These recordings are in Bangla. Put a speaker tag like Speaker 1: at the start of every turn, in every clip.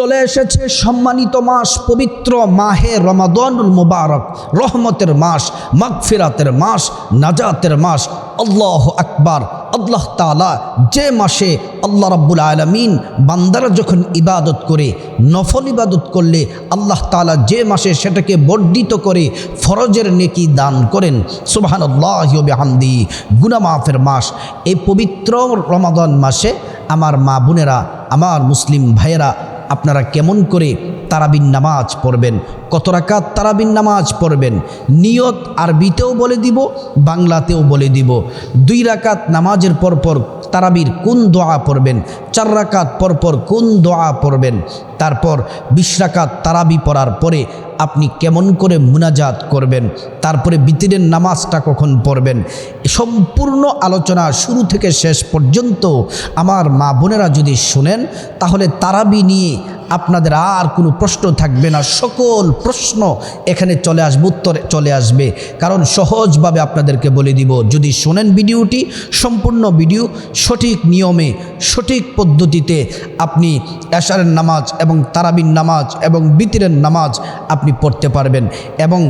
Speaker 1: চলে এসেছে সম্মানিত মাস পবিত্র মাহে রমাদনুল মুবারক। রহমতের মাস, মাগফিরাতের মাস, নাজাতের মাস। আল্লাহ আকবার, আল্লাহ তালা যে মাসে আল্লাহ রাব্বুল আলমিন বান্দারা যখন ইবাদত করে, নফল ইবাদত করলে আল্লাহ তালা যে মাসে সেটাকে বর্ধিত করে ফরজের নেকি দান করেন। সুবাহান আল্লাহহামদি গুনামাফের মাস। এই পবিত্র রমাদন মাসে আমার মা বোনেরা, আমার মুসলিম ভাইয়েরা আপনারা কেমন করে তারাবিন নামাজ পড়বেন? কত রাকাত তারাবিন নামাজ পড়বেন? নিয়ত আরবিতেও বলে দিব, বাংলাতেও বলে দিব। দুই রাকাত নামাজের পরপর তারাবির কোন দোয়া পড়বেন? চার রাকাত পরপর কোন দোয়া পড়বেন? তারপর বিশ রাকাত তারাবি পড়ার পরে আপনি কেমন করে মুনাজাত করবেন? তারপরে বিতিরের নামাজটা কখন পড়বেন? সম্পূর্ণ আলোচনা শুরু থেকে শেষ পর্যন্ত আমার মা বোনেরা যদি শুনেন, তাহলে তারাবি নিয়ে আপনাদের আর কোনো প্রশ্ন থাকবে না। সকল প্রশ্ন এখানে চলে আসবে উত্তরে চলে আসবে। কারণ সহজভাবে আপনাদেরকে বলে দিব, যদি শোনেন ভিডিওটি, সম্পূর্ণ ভিডিও সঠিক নিয়মে, সঠিক পদ্ধতিতে আপনি এশারের নামাজ এবং তারাবিন নামাজ এবং বিতিরের নামাজ আপনি পড়তে পারবেন এবং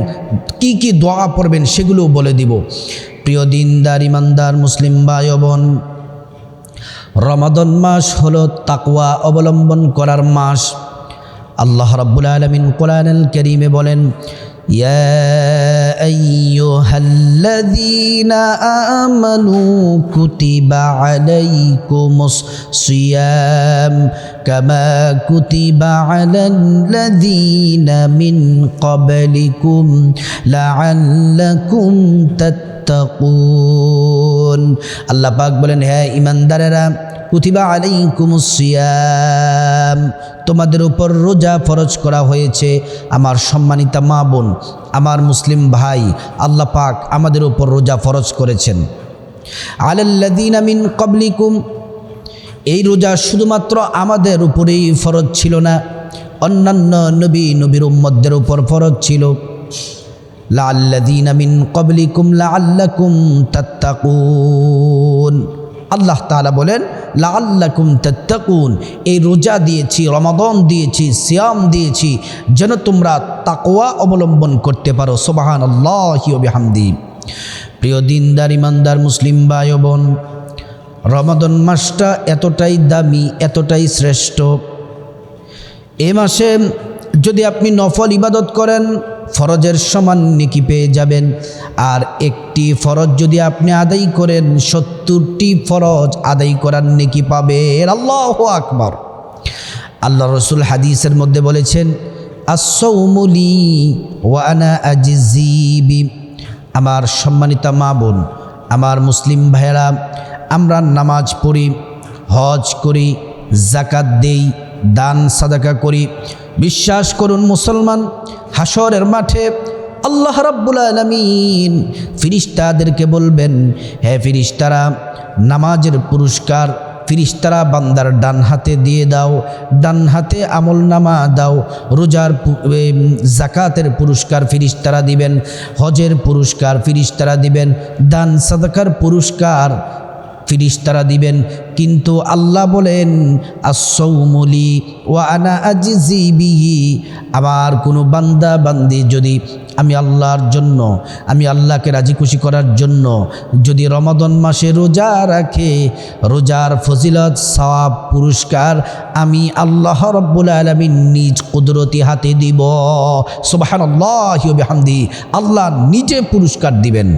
Speaker 1: কি কি দোয়া পড়বেন সেগুলোও বলে দিব। প্রিয় দিনদার, ইমানদার, মুসলিম ভাই বোন রমাদন মাস হলো তাকওয়া অবলম্বন করার মাস আল্লাহ রাব্বুল আলমিন কোরআনুল করিমে বলেন يا أيها الذين آمنوا كتب عليكم الصيام كما كتب على الذين من قبلكم لعلكم تتقون আল্লাহ পাক বলেন হ্যাঁ ইমানদারেরা, কুতিবা আলাইকুমুসিয়াম তোমাদের উপর রোজা ফরজ করা হয়েছে। আমার সম্মানিতা মা বোন, আমার মুসলিম ভাই, আল্লাহ পাক আমাদের উপর রোজা ফরজ করেছেন। আলাল্লাদিন আমিন কবলিকুম এই রোজা শুধুমাত্র আমাদের উপরেই ফরজ ছিল না, অন্যান্য নবী নবীর উম্মদের উপর ফরজ ছিল। লাল্লাদিন আমিন কবলিকুম লাল্লাকুম তাত্তাকুন। আল্লাহ তাআলা বলেন লাল্লাকুম তাত্তাকুন, এই রোজা দিয়েছি, রমাদন দিয়েছি, সিয়াম দিয়েছি, যেন তোমরা তাকোয়া অবলম্বন করতে পারো সোবাহান আল্লাহামদি প্রিয় দিনদার, ইমানদার, মুসলিম ভাই বোন রমাদন মাসটা এতটাই দামি, এতটাই শ্রেষ্ঠ। এ মাসে যদি আপনি নফল ইবাদত করেন ফরজের সমান নেকি পেয়ে যাবেন। আর একটি ফরজ যদি আপনি আদায় করেন, সত্তরটি ফরজ আদায় করার নেকি পাবেন। আল্লাহ আকবর। আল্লাহ রসুল হাদিসের মধ্যে বলেছেন আসৌমুলি ওয়ানা আজিজিবি আমার সম্মানিতা মা বোন, আমার মুসলিম ভাইয়েরা, আমরা নামাজ পড়ি, হজ করি জাকাত দেই, দান, সাদাকা করি। বিশ্বাস করুন মুসলমান হাসরের মাঠে আল্লাহ রাব্বুল আলমিন ফিরিস্তাদেরকে বলবেন হ্যাঁ ফিরিস্তারা, নামাজের পুরস্কার ফিরিস্তারা বান্দার ডান হাতে দিয়ে দাও, ডান হাতে আমল নামা দাও, রোজার জাকাতের পুরস্কার ফিরিস্তারা দিবেন, হজের পুরস্কার ফিরিস্তারা দিবেন, দান সাদাকার পুরস্কার ফিরিস্তারা দিবেন। কিন্তু আল্লাহ বলেন আসৌমলি ও আনা আজিবিহি আমার কোনো বান্দা, বান্দি যদি আমি আল্লাহর জন্য, আমি আল্লাহকে রাজি খুশি করার জন্য যদি রমাদন মাসে রোজা রাখে, রোজার ফজিলত, সওয়াব, পুরস্কার আমি আল্লাহ রব্বুল আলমী নিজ কুদরতি হাতে দিব। সুবাহান আল্লাহ আল্লাহ নিজে পুরস্কার দিবেন।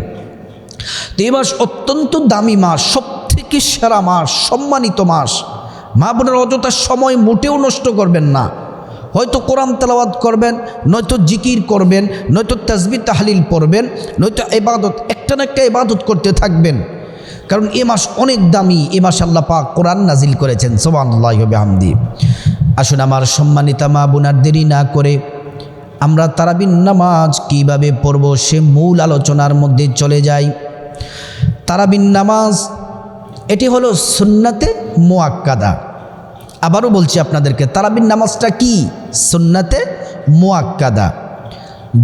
Speaker 1: তো মাস অত্যন্ত দামি মাস, সব থেকে সেরা মাস, সম্মানিত মাস? মা বোনের অযথা সময় মোটেও নষ্ট করবেন না। হয়তো কোরআন তেলাওয়াত করবেন, নয়তো জিকির করবেন, নয়তো তাজবি তাহলিল পড়বেন, নয়তো এবাদত একটা না একটা এবাদত করতে থাকবেন। কারণ এ মাস অনেক দামি, এ মাস আল্লাহ পাক কোরআন নাজিল করেছেন। সোবান আল্লাহ হামদি আসুন আমার সম্মানিতা মা বোনার দেরি না করে আমরা তারাবিন নামাজ কীভাবে পড়ব সে মূল আলোচনার মধ্যে চলে যাই। তারাবিন নামাজ এটি হলো সুন্নাতে মোয়াক্কাদা আবারও বলছি আপনাদেরকে তারাবিন নামাজটা কি? সুন্নাতে মোয়াক্কাদা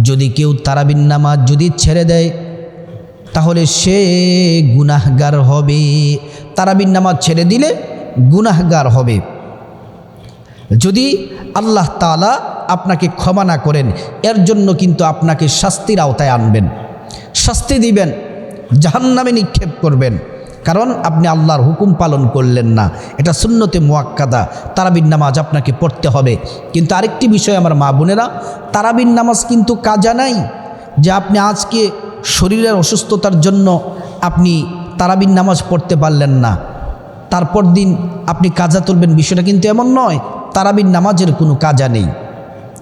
Speaker 1: যদি কেউ তারাবিন নামাজ যদি ছেড়ে দেয়, তাহলে সে গুনাহগার হবে। তারাবিন নামাজ ছেড়ে দিলে গুনাহগার হবে। যদি আল্লাহ তালা আপনাকে ক্ষমা না করেন, এর জন্য কিন্তু আপনাকে শাস্তির আওতায় আনবেন। শাস্তি দিবেন, জাহান্নামে নিক্ষেপ করবেন। কারণ আপনি আল্লাহর হুকুম পালন করলেন না। এটা সুন্নতে মোয়াক্কাদা। তারাবিন নামাজ আপনাকে পড়তে হবে। কিন্তু আরেকটি বিষয় আমার মা বোনেরা তারাবিন নামাজ কিন্তু কাজা নাই। যে আপনি আজকে শরীরের অসুস্থতার জন্য আপনি তারাবিন নামাজ পড়তে পারলেন না। তারপর দিন আপনি কাজা তুলবেন। বিষয়টা কিন্তু এমন নয় তারাবিন নামাজের কোনো কাজা নেই।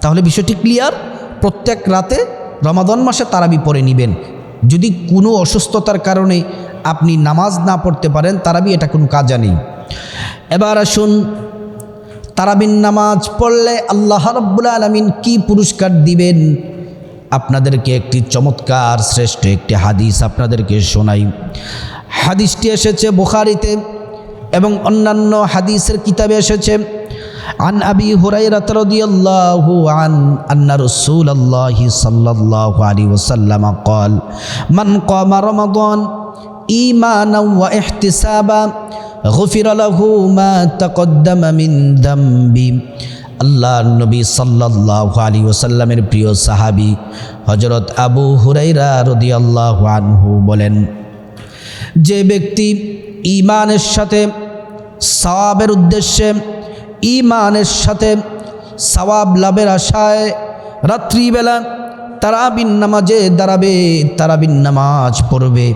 Speaker 1: তাহলে বিষয়টি ক্লিয়ার? প্রত্যেক রাতে রমাদন মাসে তারাবি পড়ে নেবেন। যদি কোনো অসুস্থতার কারণে আপনি নামাজ না পড়তে পারেন তারাবি এটা কোনো কাজা নেই এবার আসুন তারাবিন নামাজ পড়লে আল্লাহ রব্বুল আলমিন কি পুরস্কার দিবেন আপনাদেরকে একটি চমৎকার শ্রেষ্ঠ একটি হাদিস আপনাদেরকে শোনাই হাদিসটি এসেছে বুখারিতে এবং অন্যান্য হাদিসের কিতাবে এসেছে عن أبي هريرة رضي الله عن أن رسول الله صلى الله عليه وسلم قال من قام رمضان ইমানা ওয়া ইহতিসাবা, গফির লাহু মা তাকদ্দামা মিন দামবি। আল্লাহ নবী সাল্লাহ আলী ওসাল্লামের প্রিয় সাহাবি হজরত আবু হুরাইরা রদি আল্লাহ আনহু বলেন, যে ব্যক্তি ইমানের সাথে, সওয়াবের উদ্দেশ্যে ইমানের সাথে সওয়াব লাভের আশায় রাত্রিবেলা তারাবিন নামাজে দাঁড়াবে, তারাবিন নামাজ পড়বে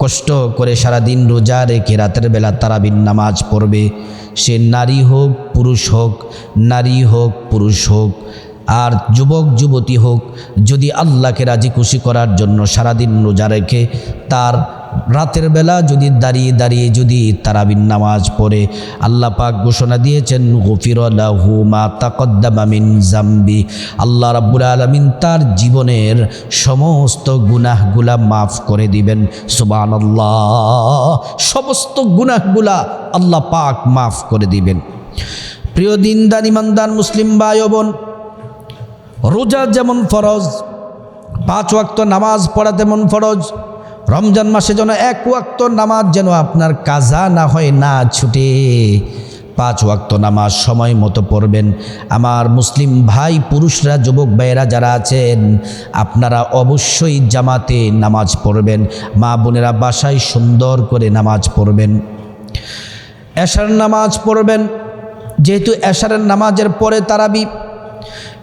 Speaker 1: কষ্ট করে সারাদিন রোজা রেখে রাতের বেলা তারাবিন নামাজ পড়বে। সে নারী হোক, পুরুষ হোক, নারী হোক, পুরুষ হোক, আর যুবক, যুবতী হোক, যদি আল্লাহকে রাজি খুশি করার জন্য সারাদিন রোজা রেখে তার রাতের বেলা যদি দাঁড়িয়ে দাঁড়িয়ে যদি তারাবিন নামাজ পড়ে, আল্লাহ পাক ঘোষণা দিয়েছেন গফিরহু মা তাকদ্দামিন জাম্বি। আল্লাহ রাব্বুল আলমিন তার জীবনের সমস্ত গুনাহগুলা মাফ করে দিবেন। সুবান আল্লাহ সমস্ত গুনাহগুলা আল্লাহ পাক মাফ করে দিবেন। প্রিয় দিনদার, ইমানদার, মুসলিম ও বোন, রোজা যেমন ফরজ, পাঁচ ওয়াক্ত নামাজ পড়া তেমন ফরজ রমজান মাসে যেন এক ওয়াক্ত নামাজ যেন আপনার কাজা না হয়, না ছুটে। পাঁচ ওয়াক্ত নামাজ সময় মতো পড়বেন। আমার মুসলিম ভাই, পুরুষরা, যুবক ভাইয়েরা যারা আছেন, আপনারা অবশ্যই জামাতে নামাজ পড়বেন। মা বোনেরা বাসায় সুন্দর করে নামাজ পড়বেন। এশার নামাজ পড়বেন। যেহেতু এশারের নামাজের পরে তারাবি,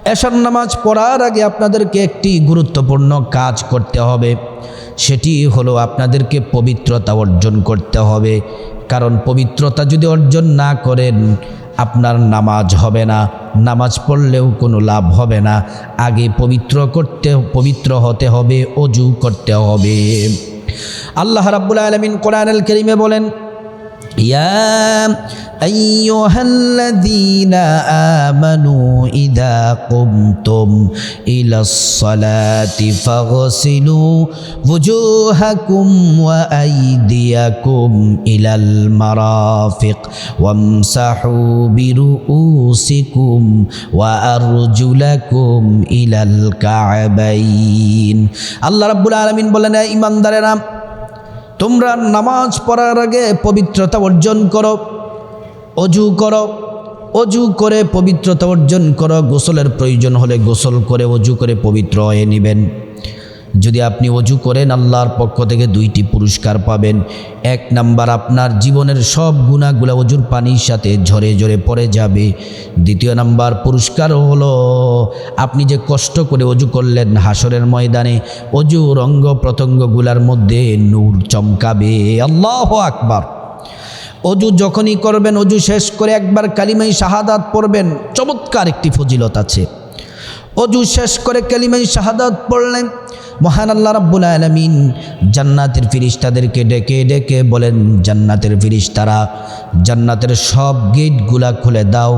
Speaker 1: এশার নামাজ পড়ার আগে আপনাদেরকে একটি গুরুত্বপূর্ণ কাজ করতে হবে। সেটি হলো আপনাদেরকে পবিত্রতা অর্জন করতে হবে। কারণ পবিত্রতা যদি অর্জন না করেন, আপনার নামাজ হবে না, নামাজ পড়লেও কোনো লাভ হবে না। আগে পবিত্র করতে, পবিত্র হতে হবে, অজু করতে হবে। আল্লাহ রাব্বুল আলমিন কোরআনুল করিমে বলেন يا أيها الذين آمنوا إذا قمتم إلى الصلاة فاغسلوا وجوهكم وأيديكم إلى المرافق وامسحوا برؤوسكم وأرجلكم إلى الكعبين الله رب العالمين بلنا إيمان دارنا তোমরা নামাজ পড়ার আগে পবিত্রতা অর্জন করো, অজু করো, অজু করে পবিত্রতা অর্জন করো। গোসলের প্রয়োজন হলে গোসল করে, অজু করে পবিত্র হয়ে নেবেন। যদি আপনি অজু করেন, আল্লাহর পক্ষ থেকে দুইটি পুরস্কার পাবেন। এক নাম্বার, আপনার জীবনের সব গুণাগুলা অজুর পানির সাথে ঝরে ঝরে পড়ে যাবে। দ্বিতীয় নাম্বার, পুরস্কার হলো আপনি যে কষ্ট করে অজু করলেন হাসরের ময়দানে, অজুর অঙ্গ প্রত্যঙ্গগুলার মধ্যে নূর চমকাবে। আল্লাহ আকবার। অজু যখনই করবেন, অজু শেষ করে একবার কালিমাই শাহাদাত পড়বেন। চমৎকার একটি ফজিলত আছে। অজু শেষ করে কালিমাই শাহাদাত পড়লেন মহান আল্লাহ রাব্বুল আলমিন জান্নাতের ফিরিস্তাদেরকে ডেকে ডেকে বলেন, জান্নাতের ফিরিস্তারা, জান্নাতের সব গেটগুলা খুলে দাও,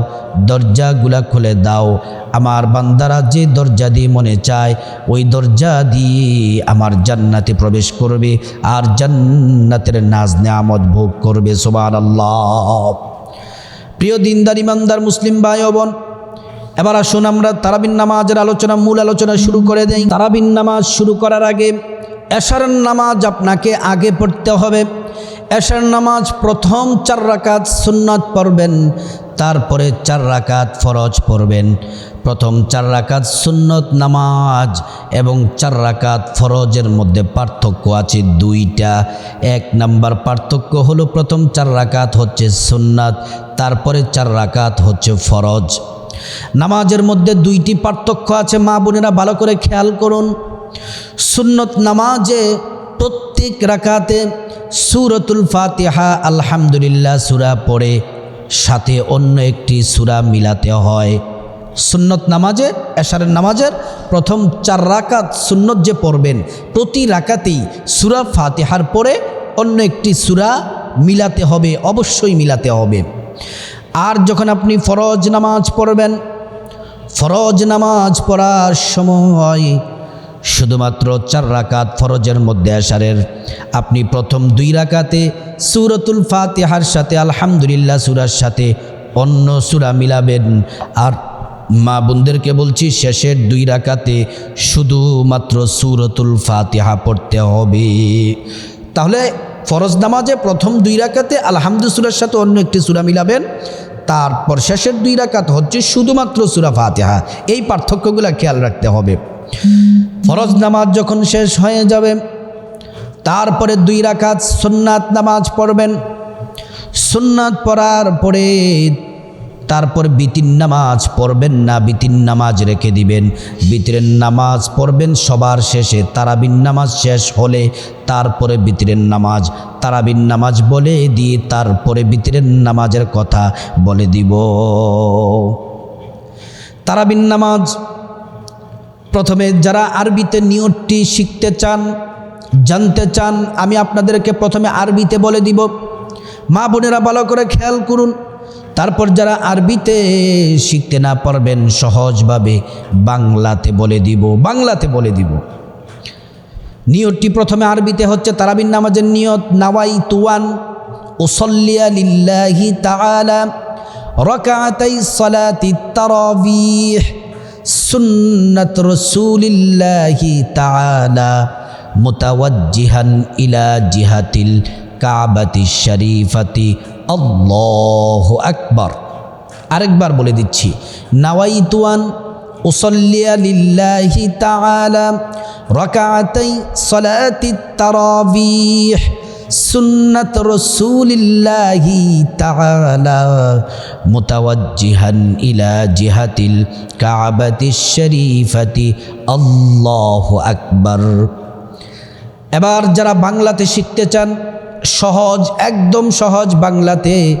Speaker 1: দরজাগুলা খুলে দাও। আমার বান্দারা যে দরজা দিয়ে মনে চায়, ওই দরজা দিয়ে আমার জান্নাতে প্রবেশ করবে আর জান্নাতের নাজ নেয়ামত ভোগ করবে। সোবান আল্লাহ প্রিয় দিনদার, ইমানদার, মুসলিম ভাই বোন এবার আসুন আমরা তারাবিন নামাজের আলোচনা, মূল আলোচনা শুরু করে দেই। তারাবিন নামাজ শুরু করার আগে এশার নামাজ আপনাকে আগে পড়তে হবে। এশার নামাজ প্রথম চার রাকাত সুন্নাত পড়বেন, তারপরে চার রাকাত ফরজ পড়বেন। প্রথম চার রাকাত সুন্নত নামাজ এবং চার রাকাত ফরজের মধ্যে পার্থক্য আছে দুইটা। এক নাম্বার পার্থক্য হলো প্রথম চার রাকাত হচ্ছে সুন্নাত, তারপরে চার রাকাত হচ্ছে ফরজ। নামাজের মধ্যে দুইটি পার্থক্য আছে, মা বোনেরা ভালো করে খেয়াল করুন। সুন্নত নামাজে প্রত্যেক রাকাতে সুরতুল ফাতিহা, আলহামদুলিল্লাহ, সুরা পড়ে, সাথে অন্য একটি সুরা মিলাতে হয়। সুন্নত নামাজে, এশারের নামাজের প্রথম চার রাকাত সুন্নত যে পড়বেন, প্রতি রাকাতেই সুরা ফাতিহার পরে অন্য একটি সুরা মিলাতে হবে, অবশ্যই মিলাতে হবে। আর যখন আপনি ফরজ নামাজ পড়বেন, ফরজ নামাজ পড়ার সময় শুধুমাত্র চার রাকাত ফরজের মধ্যে আসারের, আপনি প্রথম দুই রাকাতে সুরতুল ফাতিহার সাথে, আলহামদুলিল্লাহ সুরার সাথে অন্য সুরা মিলাবেন। আর মা বোনদেরকে বলছি, শেষের দুই রাকাতে শুধুমাত্র সুরতুল ফাতিহা পড়তে হবে। তাহলে ফরজ নামাজে প্রথম দুই রাকাতে আলহামদুসুরার সাথে অন্য একটি সুরা মিলাবেন। তারপর শেষের দুই রাকাত হচ্ছে শুধুমাত্র সুরা ফাতেহা। এই পার্থক্যগুলো খেয়াল রাখতে হবে। ফরজ নামাজ যখন শেষ হয়ে যাবে, তারপরে দুই রাকাত সুন্নাত নামাজ পড়বেন। সুন্নাত পড়ার পরে তারপর বিতিন নামাজ পড়বেন না বিতিন নামাজ রেখে দিবেন। বিতিরের নামাজ পড়বেন সবার শেষে তারাবিন নামাজ শেষ হলে তারপরে বিতিরের নামাজ। তারাবিন নামাজ বলে দিয়ে তারপরে বিতিরের নামাজের কথা বলে দিব। তারাবিন নামাজ প্রথমে যারা আরবিতে নিয়তটি শিখতে চান, জানতে চান, আমি আপনাদেরকে প্রথমে আরবিতে বলে দিব। মা বোনেরা ভালো করে খেয়াল করুন। তারপর যারা আরবিতে শিখতে না পারবেন সহজভাবে বাংলাতে বলে দিব, বাংলাতে বলে দিব। নিয়তটি প্রথমে আরবিতে হচ্ছে তারাবিন নামাজের নিয়ত নাওয়াই তুয়ান ওসল্লিয়া লিল্লাহি তাআলা, রকাতাই সলাতি তারাবিহ, সুন্নাত রসুলিল্লাহি তাআলা, মুতাওয়াজ্জিহান ইলা জিহাতিল কাবাতি শরীফাতি আল্লাহু আকবার। আরেকবার বলে দিচ্ছি, নাওয়াইতুয়ান উসল্লিয়া লিল্লাহি তাআলা রাকাতাই সলাতি তারাবিহ সুন্নাত রসুলিল্লাহি তাআলা মুতাওয়াজ্জিহান ইলা জিহাতিল কাবাতি শরীফাতি। আল্লাহু আকবার। এবার যারা বাংলাতে শিখতে চান সহজ, একদম সহজ বাংলাতে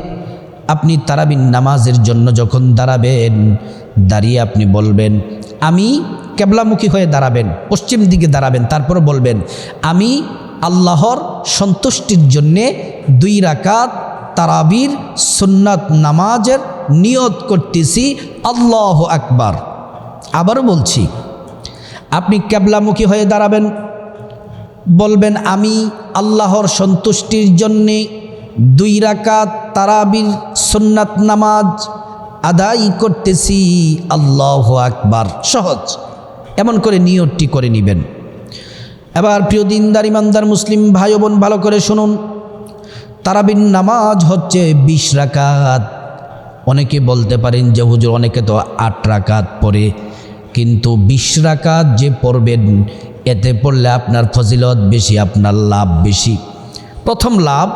Speaker 1: আপনি তারাবিন নামাজের জন্য যখন দাঁড়াবেন, দাঁড়িয়ে আপনি বলবেন, আমি কেবলামুখী হয়ে দাঁড়াবেন, পশ্চিম দিকে দাঁড়াবেন, তারপর বলবেন, আমি আল্লাহর সন্তুষ্টির জন্যে দুই রাকাত তারাবির সুন্নাত নামাজের নিয়ত করতেছি, আল্লাহ আকবার। আবারও বলছি, আপনি কেবলামুখী হয়ে দাঁড়াবেন বলবেন, আমি আল্লাহর সন্তুষ্টির জন্যে দুই রাকাত তারাবির সুন্নাত নামাজ আদায় করতেছি। আল্লাহ আকবার। সহজ। এমন করে নিয়তটি করে নেবেন। এবার প্রিয় দিনদার, ইমানদার মুসলিম ভাই বোন ভালো করে শুনুন। তারাবিন নামাজ হচ্ছে বিশ রাকাত। অনেকে বলতে পারেন যে, হুজুর, অনেকে তো আট রাকাত পড়ে। কিন্তু বিশ রাকাত যে পড়বেন এতে পড়লে আপনার ফজিলত বেশি, আপনার লাভ বেশি। প্রথম লাভ,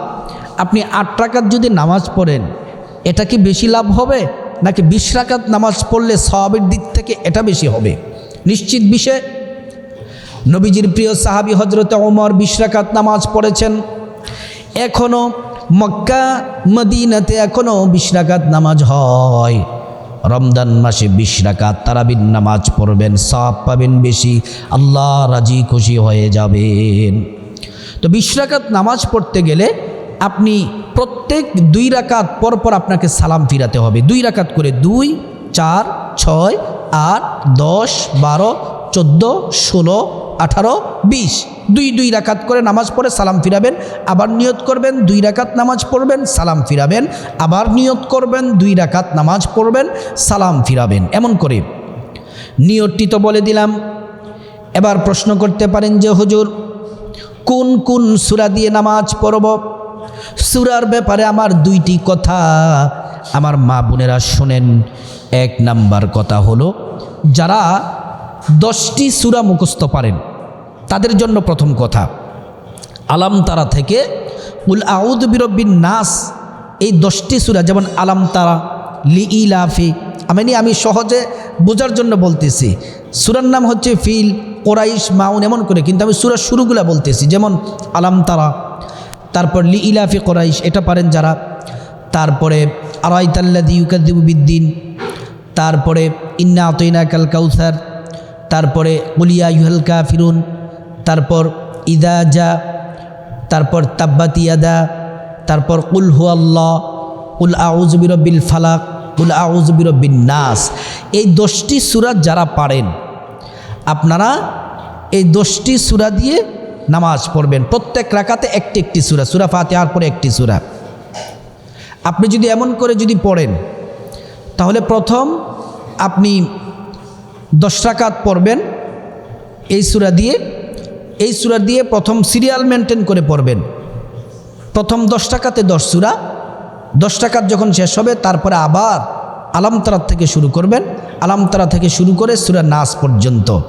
Speaker 1: আপনি আট টাকার যদি নামাজ পড়েন, এটা কি বেশি লাভ হবে? নাকি বিশ রাকাত নামাজ পড়লে সবের দিক থেকে এটা বেশি হবে? নিশ্চিত বিষয়, নবীজির প্রিয় সাহাবি হজরত ওমর বিশ রাকাত নামাজ পড়েছেন। এখনও মক্কা, মদিনাতে এখনও বিশ রাকাত নামাজ হয়। রমজান মাসে বিশ রাকাত তারাবিন নামাজ পড়বেন সব পাবেন বেশি, আল্লাহ রাজি খুশি হয়ে যাবেন। তো বিশ রাকাত নামাজ পড়তে গেলে আপনি প্রত্যেক দুই রাকাত পর পর আপনাকে সালাম ফিরাতে হবে। দুই রাকাত করে দুই, চার, ছয়, আট, দশ, বারো, চোদ্দ, ষোলো আঠারো, বিশ। দুই দুই রাকাত করে নামাজ পড়ে সালাম ফিরাবেন, আবার নিয়ত করবেন, দুই রাকাত নামাজ পড়বেন, সালাম ফিরাবেন, আবার নিয়ত করবেন, দুই রাকাত নামাজ পড়বেন, সালাম ফিরাবেন। এমন করে। নিয়তটি তো বলে দিলাম। এবার প্রশ্ন করতে পারেন যে, হুজুর, কোন কোন সুরা দিয়ে নামাজ পড়ব? সুরার ব্যাপারে আমার দুইটি কথা। আমার মা বোনেরা শোনেন। এক নাম্বার কথা হলো, যারা দশটি সুরা মুখস্থ পারেন। তাদের জন্য প্রথম কথা আলাম তারা থেকে, উল আউদ বিরব্বিন নাস এই দশটি সুরা, যেমন আলাম তারা লি ইলাফি আমি আমি সহজে বোঝার জন্য বলতেছি। সুরার নাম হচ্ছে ফিল, কোরাইশ, মাউন, এমন করে, কিন্তু আমি সুরার শুরুগুলা বলতেছি। যেমন আলাম তারা তারপর লি ইলাফি কোরাইশ এটা পারেন যারা। তারপরে আরাইতাল্লাদি ইউকাদ্দিবুবিদ্দিন তারপরে, ইন্না আতইনা কাল কাউসার তারপরে উলিয়া ইউহাল ফিরুন তারপর ইদা যা তারপর তাব্বাত ইয়াদা, তারপর উল হু আল্লাহ উল আউজবিরবিল ফালাক উল আউজবিরবিন নাস। এই দশটি সুরা যারা পারেন, আপনারা এই দশটি সুরা দিয়ে নামাজ পড়বেন। প্রত্যেক রাকাতে একটি একটি সুরা সুরা ফাতেহার পরে একটি সুরা। আপনি যদি এমন করে যদি পড়েন, তাহলে প্রথম আপনি দশ রাকাত পড়বেন। এই সুরা দিয়ে, এই সুরা দিয়ে প্রথম সিরিয়াল মেনটেন করে পড়বেন। প্রথম দশ টাকাতে দশ সুরা। দশ টাকার যখন শেষ হবে, তারপরে আবার আলামতারা থেকে শুরু করবেন। আলামতারা থেকে শুরু করে সুরা নাস পর্যন্ত।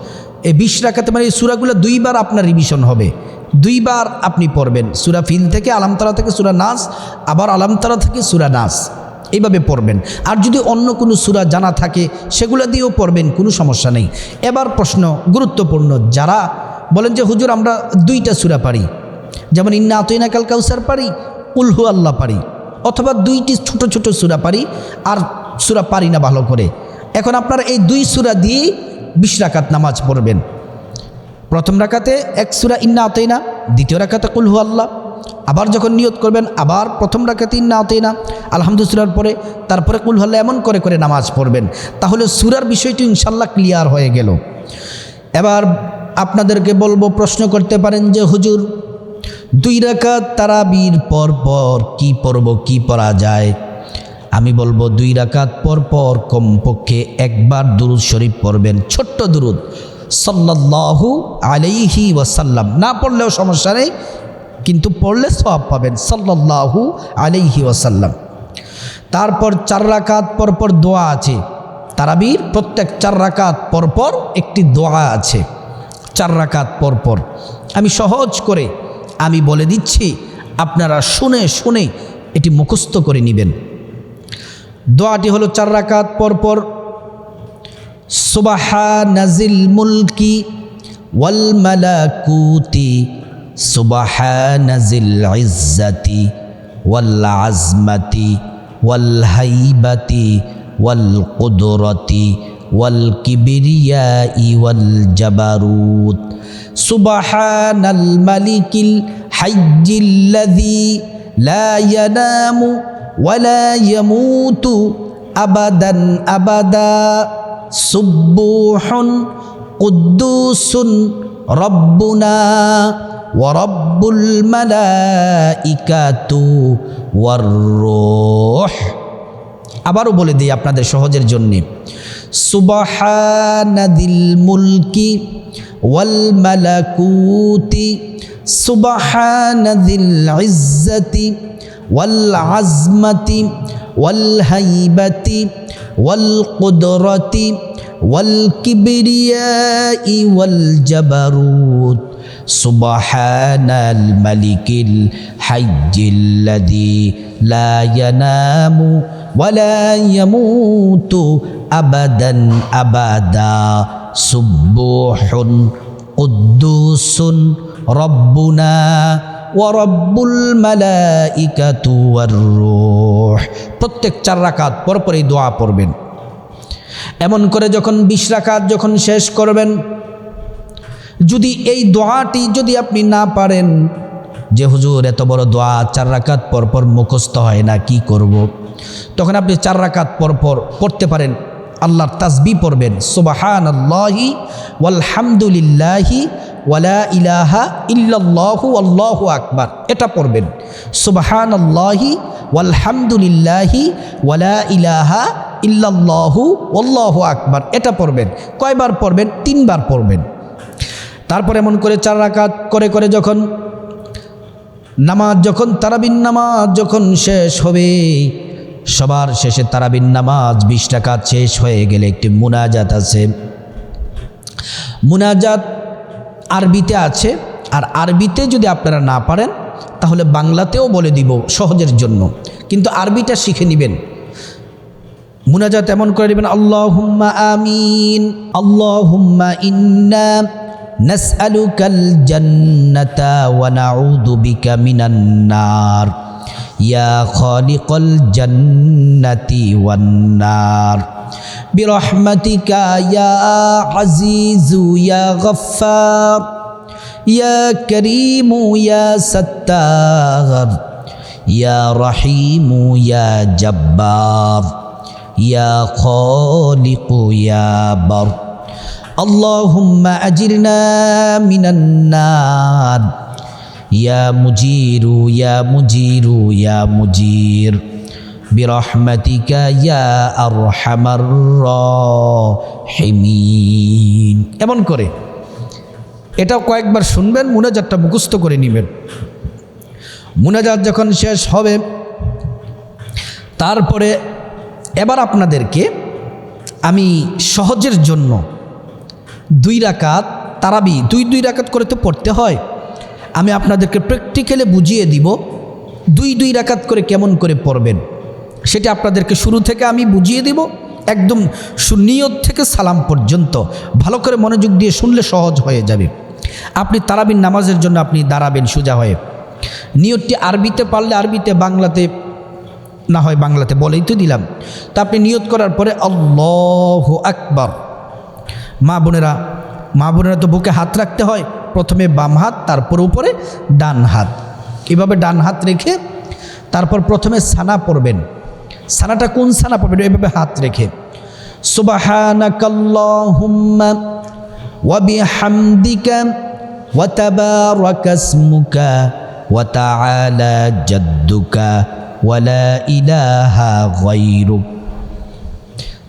Speaker 1: এই বিশ রাখাতে মানে এই সুরাগুলো দুইবার আপনার রিভিশন হবে। দুইবার আপনি পড়বেন। সুরা ফিল থেকে আলামতারা থেকে সুরা নাস, আবার আলামতারা থেকে সুরা নাস। এইভাবে পড়বেন। আর যদি অন্য কোনো সুরা জানা থাকে, সেগুলো দিয়েও পড়বেন, কোনো সমস্যা নেই। এবার প্রশ্ন গুরুত্বপূর্ণ, যারা বলেন যে, হুজুর, আমরা দুইটা সুরা পারি। যেমন, ইন্না আতইনা কাল কাউসার পারি উলহু আল্লাহ পারি। অথবা, দুইটি ছোট ছোট সুরা পারি, আর সুরা পারি না ভালো করে। এখন আপনারা এই দুই সুরা দিয়েই বিশ রাকাত নামাজ পড়বেন। প্রথম রাকাতে এক সুরা, ইন্না আতইনা। দ্বিতীয় রাকাতে কুলহু আল্লাহ। আবার যখন নিয়ত করবেন, আবার প্রথম রাকাতে ইন্না আতইনা আলহামদুলিল্লাহর পরে, তারপরে কুল আল্লাহ এমন করে করে নামাজ পড়বেন। তাহলে সুরার বিষয়টি ইনশাল্লাহ ক্লিয়ার হয়ে গেল। এবার আপনাদেরকে বলব, প্রশ্ন করতে পারেন যে, হুজুর, দুই রাকাত তারাবির পর পর কি পড়ব, কি পড়া যায়? আমি বলব, দুই রাকাত পর পর কমপক্ষে একবার দুরুদ শরীফ পড়বেন। ছোট্ট দুরুদ। সাল্লাল্লাহু আলাইহি ওয়াসাল্লাম। না পড়লেও সমস্যা নেই। কিন্তু পড়লে সব পাবেন, সাল্লাল্লাহু আলাইহি ওয়াসাল্লাম। তারপর চার রাকাত পরপর দোয়া আছে। তারাবির, প্রত্যেক চার রাকাত পরপর একটি দোয়া আছে। চার রাকাত পরপর আমি সহজ করে আমি বলে দিচ্ছি, আপনারা শুনে শুনে এটি মুখস্থ করে নেবেন। দোয়াটি হলো চার রাকাত পরপর সুবাহা নাজিল মুলকি ওয়াল মালাকুতি সুবাহা নাজিল ইজ্জাতি ওয়াল আজমাতি ওয়াল হাইবাতি ওয়াল কুদরতি ওয়াল কিবরিয়াই ওয়াল জাবারুত সুবহানাল মালিকিল হাইয়্যিল্লাযী লা ইয়ানামু ওয়ালা ইয়ামুতু আবাদান আবাদা সুব্বুহুন কুদ্দুসুন রব্বুনা ওয়ারব্বুল মালাইকাতু ওয়ার আবারও বলে দিই আপনাদের সহজের জন্যে। সুবাহানাদিল মুলকি ওয়াল মালাকুতি, সুবাহানাদিল ইজ্জতি ওয়াল আজমতি ওয়াল হাইবাতি ওয়াল কুদরতি ওয়াল কিবরিয়াই ওয়াল জাবারুত। سبحان الملك الحي الذي لا ينام ولا يموت أبدا أبدا سبوح قدوس ربنا ورب الملائكة والروح প্রত্যেক চার রাকাত পরপর এই দোয়া পড়বেন এমন করে যখন বিশ রাকাত যখন শেষ করবেন যদি এই দোয়াটি যদি আপনি না পারেন, যে হুজুর এত বড় দোয়া চার রাকাত পরপর মুখস্থ হয় না, কি করব। তখন আপনি চার রাকাত পরপর পড়তে পারেন, আল্লাহর তাসবি পড়বেন সুবাহান আল্লাহি ওয়ালহামদুলিল্লাহি ওয়ালা ইলাহা ইল্লাল্লাহু আল্লাহু আকবার, এটা পড়বেন সুবাহান আল্লাহি ওয়ালহামদুলিল্লাহি ওয়ালা ইলাহা ইল্লাল্লাহু আল্লাহু আকবার, এটা পড়বেন, কয়বার পড়বেন তিনবার পড়বেন তারপর এমন করে চার রাকাত করে করে যখন নামাজ, যখন তারাবিন নামাজ যখন শেষ হবে, সবার শেষে তারাবিন নামাজ বিশ টাকা শেষ হয়ে গেলে একটি মুনাজাত আছে। মুনাজাত আরবিতে আছে, আর আরবিতে যদি আপনারা না পারেন, তাহলে বাংলাতেও বলে দিব সহজের জন্য। কিন্তু আরবিটা শিখে নেবেন। মুনাজাত এমন করে নেবেন আল্লাহুম্মা আমিন, আল্লাহুম্মা ইন্না نسألك الجنة ونعوذ بك من النار. يا خالق الجنة والنار. برحمتك يا عزيز يا غفار. يا كريم يا ستار. يا رحيم يا جبار. يا خالق يا بر. اللهم اجرنا من النار يا مجير يا مجير يا مجير برحمتك يا أرحم الراحمين এমন করে এটাও কয়েকবার শুনবেন মুনাজাতটা মুখস্থ করে নেবেন মুনাজাত যখন শেষ হবে তারপরে এবার আপনাদেরকে আমি সহজের জন্য দুই রাকাত তারাবি, দুই দুই রাকাত করে তো পড়তে হয়। আমি আপনাদেরকে প্র্যাকটিক্যালে বুঝিয়ে দিব, দুই দুই রাকাত করে কেমন করে পড়বেন। সেটা আপনাদেরকে শুরু থেকে আমি বুঝিয়ে দিব, একদম সুনিয়ত থেকে সালাম পর্যন্ত। ভালো করে মনোযোগ দিয়ে শুনলে সহজ হয়ে যাবে। আপনি তারাবিন নামাজের জন্য আপনি দাঁড়াবেন সোজা হয়ে। নিয়তটি আরবিতে পারলে আরবিতে, বাংলাতে, না হয় বাংলাতে বলেই তো দিলাম। তা আপনি নিয়ত করার পরে আল্লাহ আকবর। মা বোনেরা মা বোনেরা তো বুকে হাত রাখতে হয়। প্রথমে বাম হাত, তারপর উপরে ডান হাত। এভাবে ডান হাত রেখে তারপর প্রথমে সানা পড়বেন। সানাটা কোন সানা পড়বেন? এভাবে হাত রেখে। সুবাহানাকাল্লাহুম্মা ওয়া জাদ্দুকা ইলাহা গায়রুক।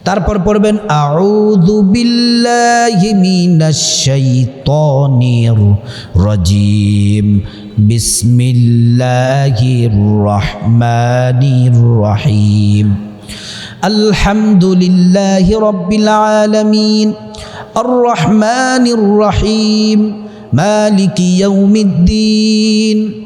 Speaker 1: তারপর পড়বেন, আউযু বিল্লাহি মিনাশ শাইতানির রাজিম। বিসমিল্লাহির রহমানির রহিম। আলহামদুলিল্লাহি রাব্বিল আলামিন। আর রহমানির রহিম। মালিকি ইয়াউমিদ্দিন।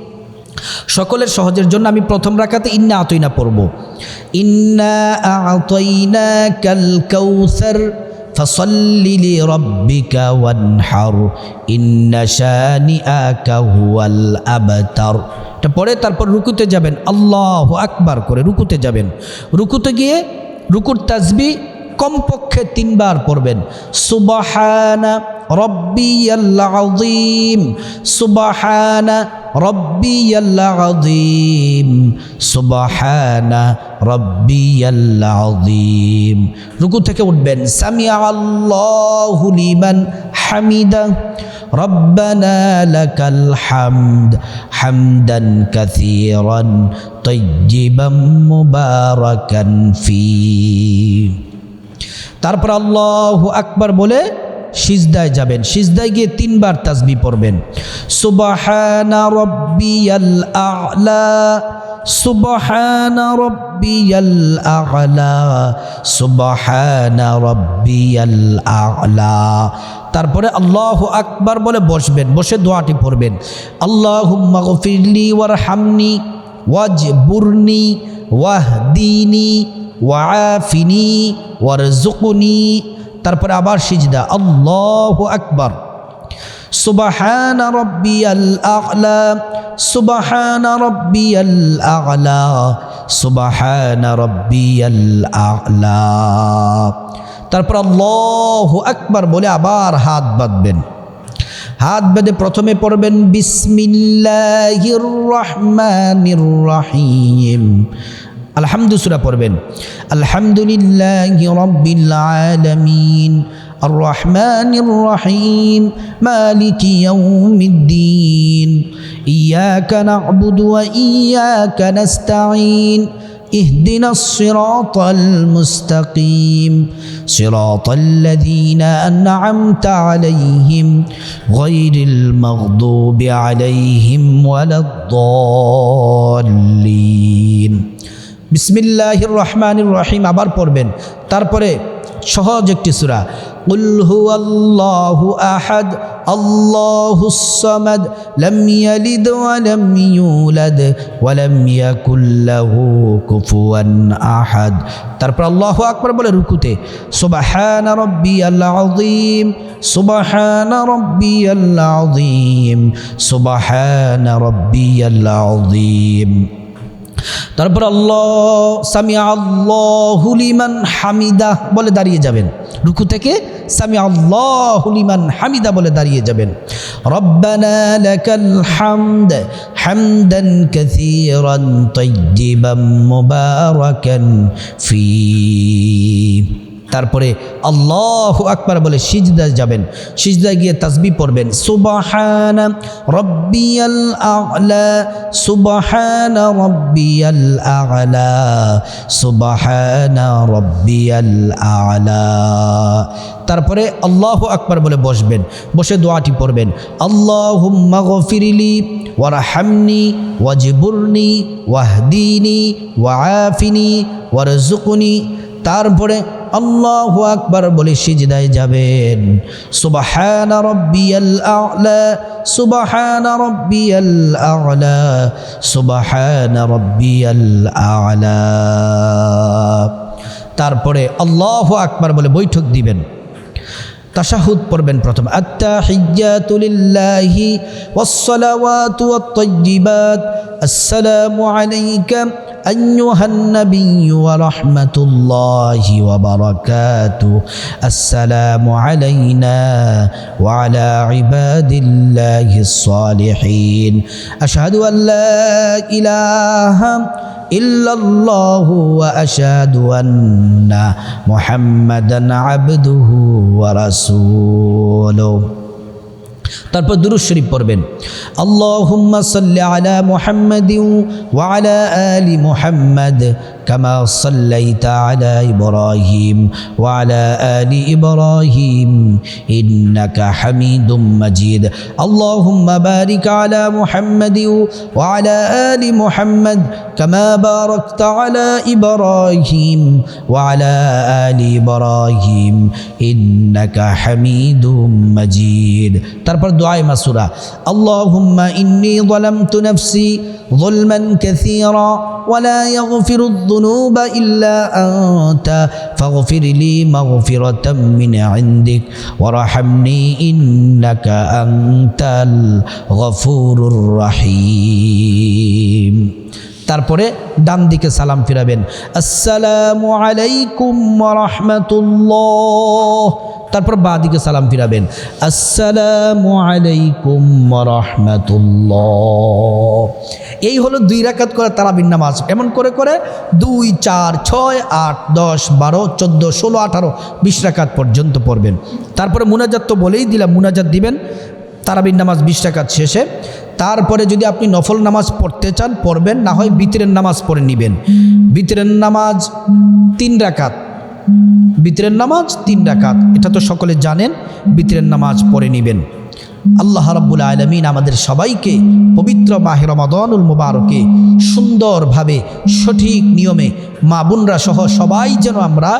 Speaker 1: সকলের সহজের জন্য আমি প্রথম রাখাতে ইন্না আতইনা পড়ব। ইন্না আতইনা কাল কৌসার লিরাব্বিকা ওয়ানহার, ইন্না শানিআকা হুয়াল আবতার। এটা পরে তারপর রুকুতে যাবেন, আল্লাহ আকবার করে রুকুতে যাবেন। রুকুতে গিয়ে রুকুর তাজবি কমপক্ষে তিনবার পড়বেন। সুবাহানা রব্বিয়াল আযীম, সুবাহানা রব্বিয়াল আযীম সুবাহানা রব্বিয়াল আযীম রুকু থেকে উঠবেন সামিয়া আল্লাহু লিমান হামিদা ربنا لك الحمد حمدا كثيرا طيبا مباركا فيه তারপর আল্লাহ আকবার বলে সিজদায় যাবেন। সিজদায় গিয়ে তিনবার তাসবি পড়বেন। সুবাহানা আ'লা আ'লা তারপরে আল্লাহ আকবার বলে বসবেন, বসে দোয়াটি পড়বেন। আল্লাহুম্মা গফিরলি ওয়ারহামনি, ওয়াজবুরনি, ওয়াহদিনি ওয়াফিনি ওয়ারজুকনি তারপরে আবার সিজদা, আল্লাহ আকবার। সুবাহান রব্বিয়াল আ'লা, সুবাহান রব্বিয়াল আ'লা, সুবাহান রব্বিয়াল আ'লা। তারপর আল্লাহ আকবার বলে আবার হাত বাঁধবেন। হাত বেঁধে প্রথমে পড়বেন, বিসমিল্লাহির রহমানির রহিম। আলহামদু সুরা পড়বেন আলহামদুলিল্লাহ রব্বিল আলামিন الرحمن الرحيم مالك يوم الدين إياك نعبد وإياك نستعين اهدنا الصراط المستقيم صراط الذين أنعمت عليهم غير المغضوب عليهم ولا الضالين বিসমিল্লাহির রহমানির রহিম আবার পড়বেন। তারপরে সহজ একটি সূরা, কুল হুয়াল্লাহু আহাদ, আল্লাহুস সামাদ, লাম ইয়ালিদ ওয়া লাম ইউলাদ, ওয়া লাম ইয়াকুল লাহু কুফুয়ান আহাদ। তারপর আল্লাহু আকবার বলে রুকুতে, সুবহানা রাব্বিয়াল আযীম, সুবহানা রাব্বিয়াল আযীম, সুবহানা রাব্বিয়াল আযীম। তারপর আল্লাহ সামি আল্লাহুলিমান হামিদা বলে দাঁড়িয়ে যাবেন। রুকু থেকে সামি আল্লাহুলিমান হামিদা বলে দাঁড়িয়ে যাবেন। রব্বানা লাকাল হামদ হামদান কাসীরান তাইয়িবান মুবারাকান ফি। তারপরে আল্লাহ আকবার বলে সিজদায় যাবেন। সিজদায় গিয়ে তাসবি পড়বেন। সুবাহানা রব্বিয়াল আ'লা, সুবাহানা রব্বিয়াল আ'লা, সুবাহানা রব্বিয়াল আ'লা। তারপরে আল্লাহ আকবার বলে বসবেন। বসে দোয়াটি পড়বেন। আল্লাহুম্মা গফিরলি ওয়ারহামনি ওয়াজবুরনি ওয়াহদিনি ওয়াআফিনি ওয়ারজুকনি তারপরে আল্লাহু আকবার বলে সিজদায় যাবেন। সুবাহান রব্বিয়াল আ'লা, সুবাহান রব্বিয়াল আ'লা, সুবাহান রব্বিয়াল আ'লা। তারপরে আল্লাহ আকবার বলে বৈঠক দিবেন। তাশাহুদ পড়বেন প্রথম আত্তাহিজ্জাতু লিল্লাহি ওয়াস-সালাওয়াতু ওয়াত-তাইয়্যিবাত আসসালামু আলাইকা أيها النبي ورحمة الله وبركاته السلام علينا وعلى عباد الله الصالحين أشهد أن لا إله ইল্লাল্লাহু ওয়া আশহাদু আন্না মুহাম্মাদান আবদুহু ওয়া রাসূলুহু। তারপর দুরুজ শরীফ পড়বেন। আল্লাহুম্মা সাল্লি আলা মুহাম্মাদি ওয়া আলা আলি মুহাম্মাদ কামা সাল্লাইতা আলা ইব্রাহিম ওয়া আলা আলি ইব্রাহিম ইন্নাকা হামিদুম মাজিদ আল্লাহুম্মা বারিক আলা মুহাম্মাদিন ওয়া আলা আলি মুহাম্মাদ কামা বারাকতা আলা ইব্রাহিম ওয়া আলা আলি ইব্রাহিম ইন্নাকা হামিদুম মাজিদ তারপর দোয়ায় মাসুরা আল্লাহুম্মা ইন্নী ظلمت نفسي ظلما كثيرا ولا يغفر الذنوب إلا أنت فاغفر لي مغفرة من عندك وارحمني إنك أنت الغفور الرحيم তারপরে ডান দিকে সালাম ফিরাবেন আসসালামু আলাইকুম রহমতুল্লাহ তারপর বা দিকে সালাম ফিরাবেন। আসসালামু আলাইকুম রহমতুল্লাহ এই হলো দুই রাকাত করে তারাবিন নামাজ। এমন করে করে দুই, চার, ছয়, আট, দশ, বারো, চোদ্দ, ষোলো, আঠারো, বিশ রাকাত পর্যন্ত পড়বেন। তারপরে মুনাজাত তো বলেই দিলাম, মুনাজাত দিবেন। তারাবিন নামাজ বিশ রাকাত শেষে। তারপরে যদি আপনি নফল নামাজ পড়তে চান, পড়বেন। না হয় বিতরের নামাজ পড়ে নেবেন। বিতরের নামাজ তিন রাকাত। বিতরের নামাজ তিন ডাকাত এটা তো সকলে জানেন, বিতরের নামাজ পড়ে নেবেন। আল্লাহ রাব্বুল আলমিন আমাদের সবাইকে পবিত্র মাহে রমাদনুল মুবারকে সুন্দরভাবে সঠিক নিয়মে মা বোনরা সহ সবাই যেন আমরা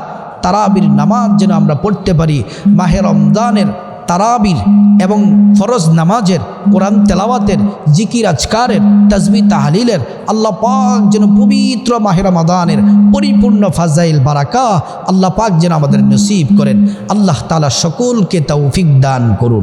Speaker 1: তারাবির নামাজ যেন আমরা পড়তে পারি। মাহে রমদানের তারাবির এবং ফরজ নামাজের, কোরআন তেলাওয়াতের, জিকির আজকারের, তাজবি তাহালিলের, আল্লাহ পাক যেন পবিত্র মাহের মাদানের পরিপূর্ণ ফাজাইল বারাকা আল্লাহ পাক যেন আমাদের নসিব করেন। আল্লাহ তালা সকলকে তৌফিক দান করুন।